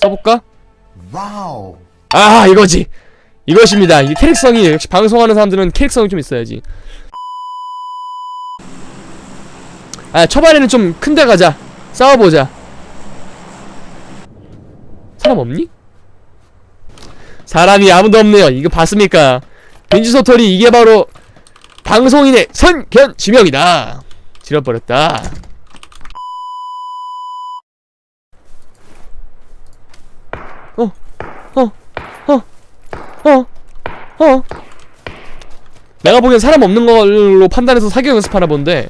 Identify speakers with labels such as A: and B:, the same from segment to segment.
A: 써볼까?
B: 와우.
A: 아 이거지. 이것입니다. 이 캐릭성이 역시 방송하는 사람들은 캐릭성이 좀 있어야지. 아 초반에는 좀 큰 데 가자. 싸워보자. 사람 없니? 사람이 아무도 없네요. 이거 봤습니까? 빈지소털이 이게 바로 방송인의 선견 지명이다. 지려버렸다 어, 어, 어, 어. 내가 보기엔 사람 없는 걸로 판단해서 사격 연습하나 본데.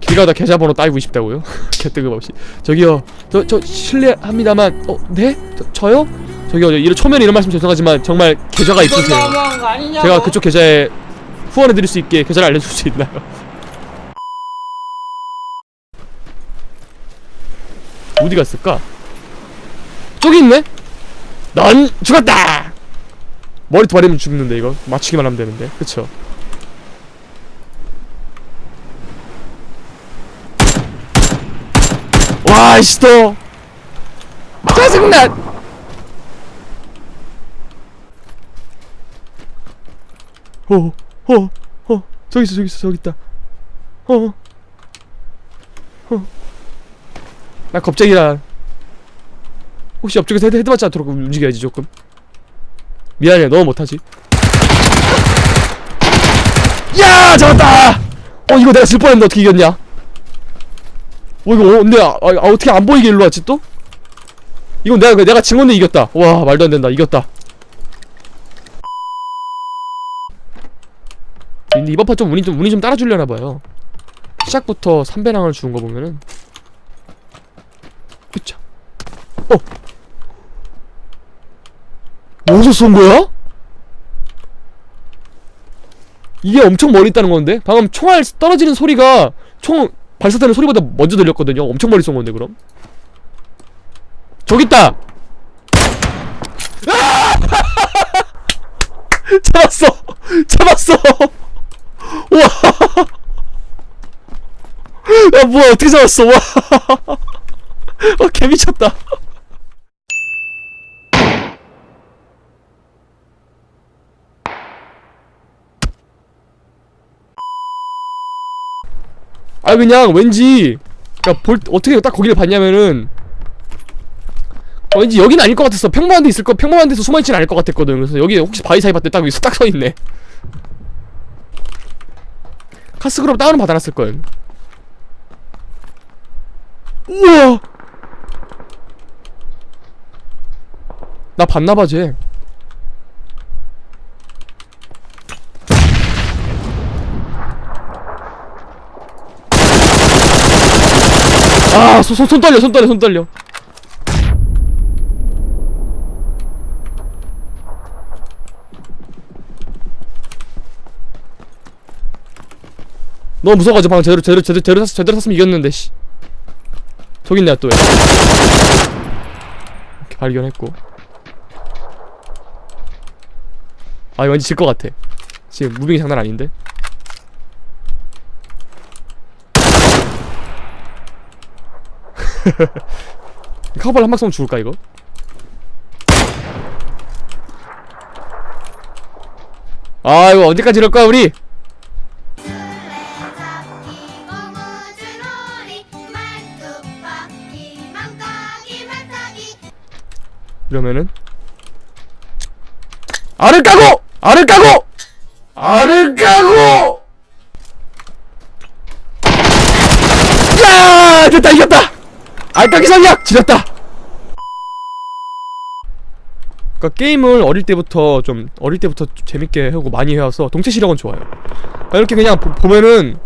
A: 길 가다 계좌번호 따이고 싶다고요? 개뜨거없이 저기요, 저, 저, 실례합니다만, 어, 네? 저, 저요? 저기요, 이런 초면에 이런 말씀 죄송하지만, 정말 계좌가 있으세요. 제가 그쪽 계좌에 후원해드릴 수 있게 계좌를 알려줄 수 있나요? 어디 갔을까? 저기 있네? 넌 죽었다! 머리 도아리면 죽는데 이거 맞추기만 하면 되는데 그쵸? 와 이씨 또 짜증나! 어, 어, 어, 저기 있어, 저기 있어, 저기 있다. 어, 어. 나 겁쟁이라. 혹시 옆쪽에서 헤드, 헤드 맞지 않도록 움직여야지 조금. 미안해, 너무 못하지. 야, 잡았다. 어, 이거 내가 질 뻔했는데 어떻게 이겼냐? 어, 이거 어, 근데 아, 아, 아, 어떻게 안 보이게 일로 왔지 또? 이건 내가 내가 진 건데 이겼다. 와, 말도 안 된다. 이겼다. 근데 이번 판 좀 운이 좀 운이 좀 따라주려나 봐요. 시작부터 3배랑을 주는 거 보면은 그쵸. 어. 어디서 쏜 거야? 이게 엄청 멀리 있다는 건데 방금 총알 떨어지는 소리가 총 발사되는 소리보다 먼저 들렸거든요. 엄청 멀리 쏜 건데 그럼. 저기 있다. 아! 잡았어. 잡았어. 우와 야 뭐야 어떻게 잡았어 와 어, 개미쳤다 아 그냥 왠지 그니까 볼 어떻게 딱 거기를 봤냐면은 어, 왠지 여긴 아닐 것 같았어 평범한 데 있을 거 평범한 데서 숨어있진 않을 것 같았거든 그래서 여기 혹시 바위 사이 봤더니 딱 여기서 딱 서있네 카스 그럼 다운은 받아놨을 걸. 우와. 나 봤나봐 쟤. 아, 손, 손, 손 떨려, 손 떨려, 손 떨려. 너무 무서워가지고 방금 제대로 제대로 제대로 제대로 샀 제대로 샀으면 이겼는데 씨. 저기 있네 또. 이렇게 발견했고. 아 이거 왠지 질 것 같아. 지금 무빙이 장난 아닌데. 카우발 한방 쏘면 죽을까 이거? 아 이거 언제까지 이럴 거야 우리? 이러면은? 알을 까고! 알을 까고! 알을 까고! 야! 됐다 이겼다 알까기 전략 지렸다 그러니까 게임을 어릴 때부터 좀 어릴 때부터 좀 재밌게 하고 많이 해와서 동체 시력은 좋아요 그러니까 이렇게 그냥 보, 보면은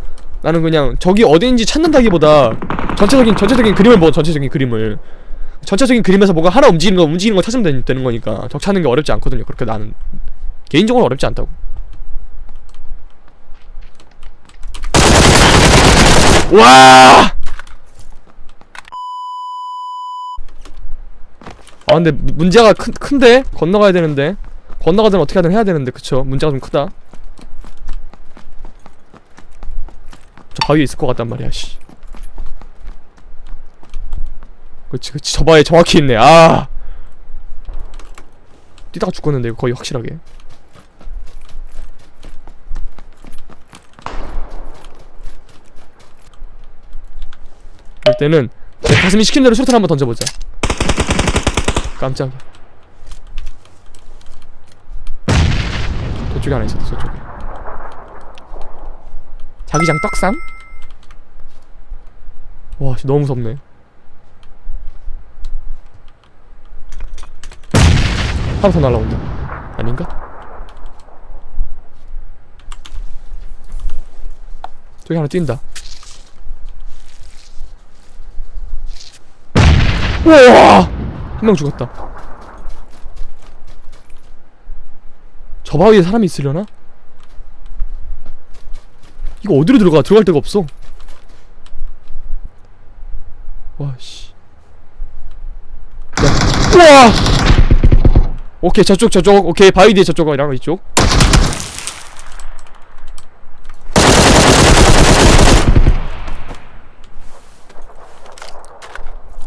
A: 나는 그냥 적이 어디인지 찾는다기보다 전체적인 전체적인 그림을 보고 전체적인 그림을 전체적인 그림에서 뭐가 하나 움직이는 거 움직이는 거 찾으면 되, 되는 거니까 적 찾는 게 어렵지 않거든요. 그렇게 나는 개인적으로 어렵지 않다고. 와! 근데 무- 문제가 큰 큰데? 건너가야 되는데. 건너가든 어떻게 하든 해야 되는데. 그쵸? 문제가 좀 크다. 저 바위에 있을 것 같단 말이야 씨. 그치 그치. 저 바에 정확히 있네. 아! 뛰다가 죽었는데 거의 확실하게. 그럴 때는 내 가슴이 시키는 대로 수류탄 한번 던져보자 깜짝이야. 저쪽에 하나 있었다 저쪽에. 자기장 떡상? 와 씨, 너무 무섭네. 하나 더 날라온다. 아닌가? 저기 하나 뛴다. 우와 한 명 죽었다. 저 바위에 사람이 있으려나? 이거 어디로 들어가? 들어갈 데가 없어. 와씨. 우와! 오케이 저쪽 저쪽. 오케이 바위 뒤에 저쪽 이랑 이쪽.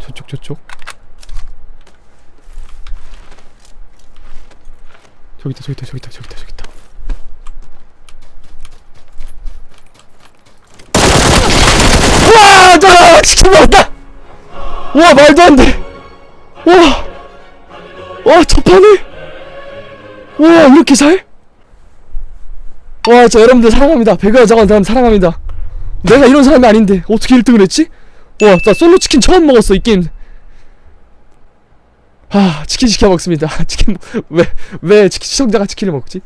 A: 저쪽 저쪽 저기 있다 저기 있다 저기 있다 저기 있다 저기 있다. 우와 저 진짜 먹었다. 우와 말도 안돼. 우와. 와 첫판에. 우와 이렇게 살? 와저 여러분들 사랑합니다. 배그가 작은 사람 사랑합니다. 내가 이런 사람이 아닌데 어떻게 1등을 했지? 와나 솔로 치킨 처음 먹었어 이 게임 아 치킨 시켜 먹습니다 치킨 왜 왜 치킨 시청자가 치킨을 먹지?